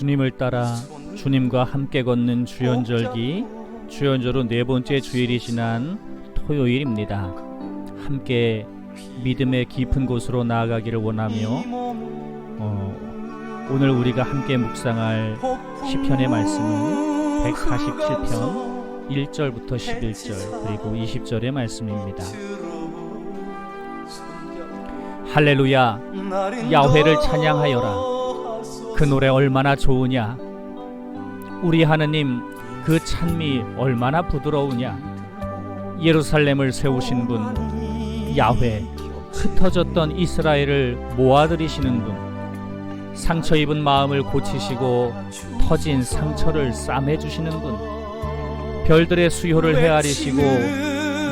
주님을 따라 주님과 함께 걷는 주연절기 주연절로 네 번째 주일이 지난 토요일입니다. 함께 믿음의 깊은 곳으로 나아가기를 원하며 어, 오늘 우리가 함께 묵상할 시편의 말씀은 147편 1절부터 11절 그리고 20절의 말씀입니다. 할렐루야 야훼를 찬양하여라 그 노래 얼마나 좋으냐? 우리 하느님 그 찬미 얼마나 부드러우냐? 예루살렘을 세우신 분 야훼 흩어졌던 이스라엘을 모아들이시는 분 상처 입은 마음을 고치시고 터진 상처를 싸매 주시는 분 별들의 수요를 헤아리시고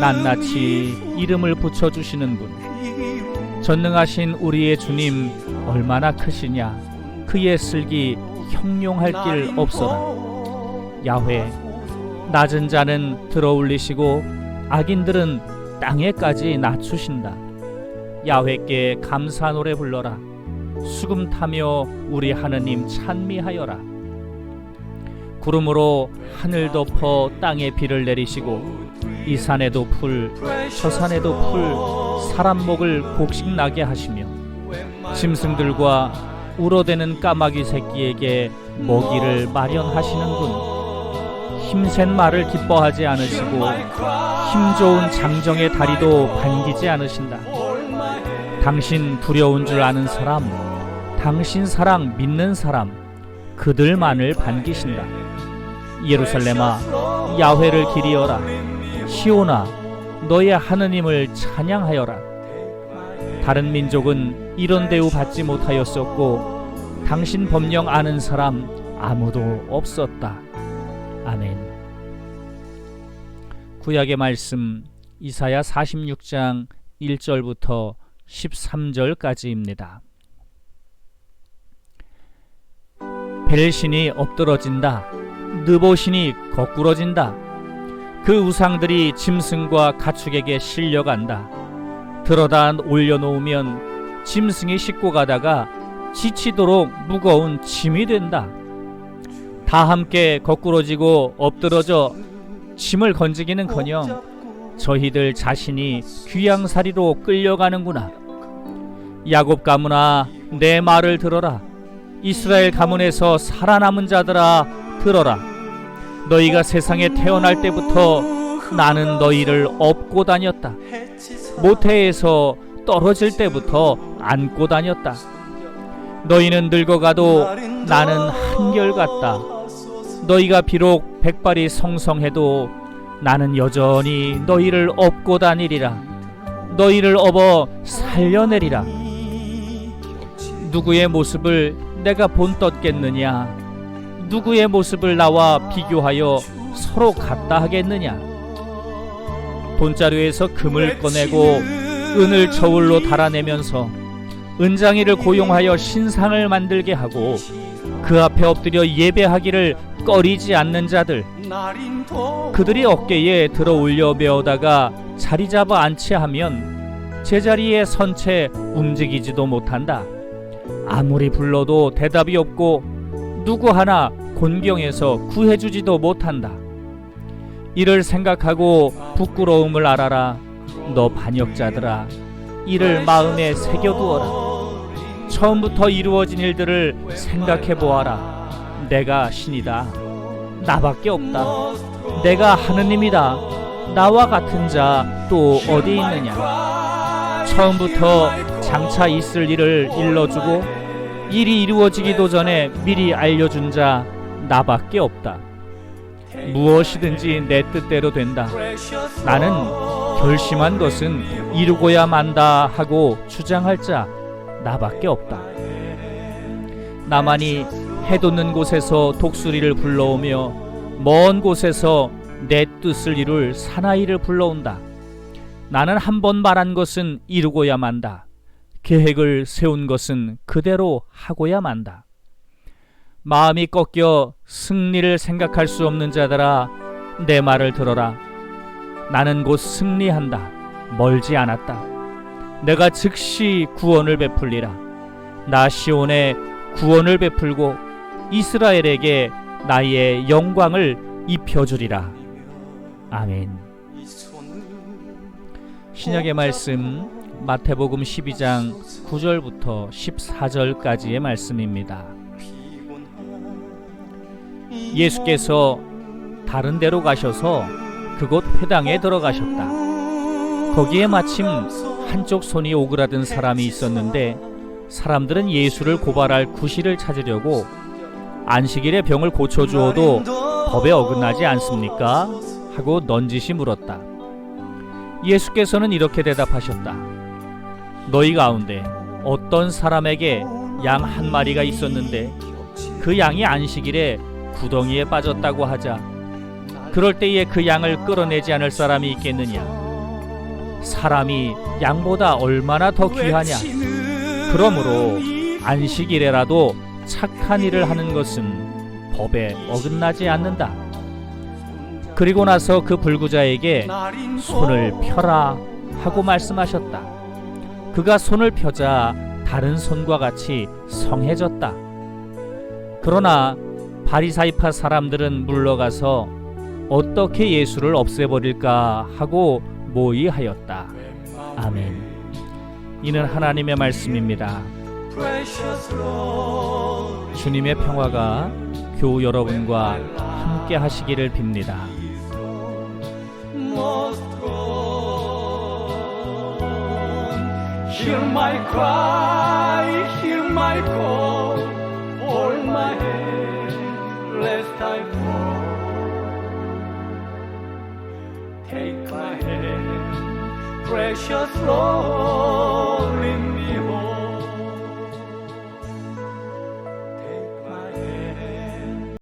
낱낱이 이름을 붙여 주시는 분 전능하신 우리의 주님 얼마나 크시냐 그의 슬기 형용할 길 없어라. 야훼 낮은 자는 들어 올리시고 악인들은 땅에까지 낮추신다. 야훼께 감사 노래 불러라. 수금 타며 우리 하느님 찬미하여라. 구름으로 하늘 덮어 땅에 비를 내리시고 이 산에도 풀 저 산에도 풀 사람 목을 곡식 나게 하시며 짐승들과 울어대는 까마귀 새끼에게 먹이를 마련하시는군. 힘센 말을 기뻐하지 않으시고 힘 좋은 장정의 다리도 반기지 않으신다. 당신 두려운 줄 아는 사람 당신 사랑 믿는 사람 그들만을 반기신다. 예루살렘아 야훼를 기리어라. 시온아 너의 하느님을 찬양하여라 다른 민족은 이런 대우 받지 못하였었고 당신 법령 아는 사람 아무도 없었다 아멘 구약의 말씀 이사야 46장 1절부터 13절까지입니다. 벨신이 엎드러진다. 느보신이 거꾸러진다. 그 우상들이 짐승과 가축에게 실려간다. 들어다 올려놓으면 짐승이 싣고 가다가 지치도록 무거운 짐이 된다. 다 함께 거꾸러지고 엎드러져 짐을 건지기는커녕 저희들 자신이 귀양살이로 끌려가는구나. 야곱 가문아 내 말을 들어라. 이스라엘 가문에서 살아남은 자들아 들어라. 너희가 세상에 태어날 때부터 나는 너희를 업고 다녔다. 모태에서 떨어질 때부터 안고 다녔다. 너희는 늙어가도 나는 한결같다. 너희가 비록 백발이 성성해도 나는 여전히 너희를 업고 다니리라. 너희를 업어 살려내리라. 누구의 모습을 내가 본떴겠느냐? 누구의 모습을 나와 비교하여 서로 같다 하겠느냐? 돈자루에서 금을 꺼내고 은을 저울로 달아내면서 은장이를 고용하여 신상을 만들게 하고 그 앞에 엎드려 예배하기를 꺼리지 않는 자들 그들이 어깨에 들어 올려 메어다가 자리 잡아 앉게 하면 제자리에 선채 움직이지도 못한다. 아무리 불러도 대답이 없고 누구 하나 곤경에서 구해주지도 못한다. 이를 생각하고 부끄러움을 알아라. 너 반역자들아, 이를 마음에 새겨두어라. 처음부터 이루어진 일들을 생각해 보아라. 내가 신이다. 나밖에 없다. 내가 하느님이다. 나와 같은 자 또 어디 있느냐? 처음부터 장차 있을 일을 일러주고 일이 이루어지기도 전에 미리 알려준 자 나밖에 없다. 무엇이든지 내 뜻대로 된다. 나는 결심한 것은 이루고야 만다 하고 주장할 자 나밖에 없다. 나만이 해돋는 곳에서 독수리를 불러오며 먼 곳에서 내 뜻을 이룰 사나이를 불러온다. 나는 한 번 말한 것은 이루고야 만다. 계획을 세운 것은 그대로 하고야 만다. 마음이 꺾여 승리를 생각할 수 없는 자들아 내 말을 들어라. 나는 곧 승리한다. 멀지 않았다. 내가 즉시 구원을 베풀리라. 나 시온에 구원을 베풀고 이스라엘에게 나의 영광을 입혀주리라. 아멘. 신약의 말씀 마태복음 12장 9절부터 14절까지의 말씀입니다. 예수께서 다른 데로 가셔서 그곳 회당에 들어가셨다. 거기에 마침 한쪽 손이 오그라든 사람이 있었는데 사람들은 예수를 고발할 구실을 찾으려고 안식일에 병을 고쳐주어도 법에 어긋나지 않습니까? 하고 넌지시 물었다. 예수께서는 이렇게 대답하셨다. 너희 가운데 어떤 사람에게 양 한 마리가 있었는데 그 양이 안식일에 구덩이에 빠졌다고 하자. 그럴 때에 그 양을 끌어내지 않을 사람이 있겠느냐? 사람이 양보다 얼마나 더 귀하냐? 그러므로 안식일에라도 착한 일을 하는 것은 법에 어긋나지 않는다. 그리고 나서 그 불구자에게 손을 펴라 하고 말씀하셨다. 그가 손을 펴자 다른 손과 같이 성해졌다. 그러나 바리사이파 사람들은 물러가서 어떻게 예수를 없애버릴까 하고 모의하였다. 아멘. 이는 하나님의 말씀입니다. 주님의 평화가 교우 여러분과 함께 하시기를 빕니다. Hear lest I fall. Take my hand, precious Lord.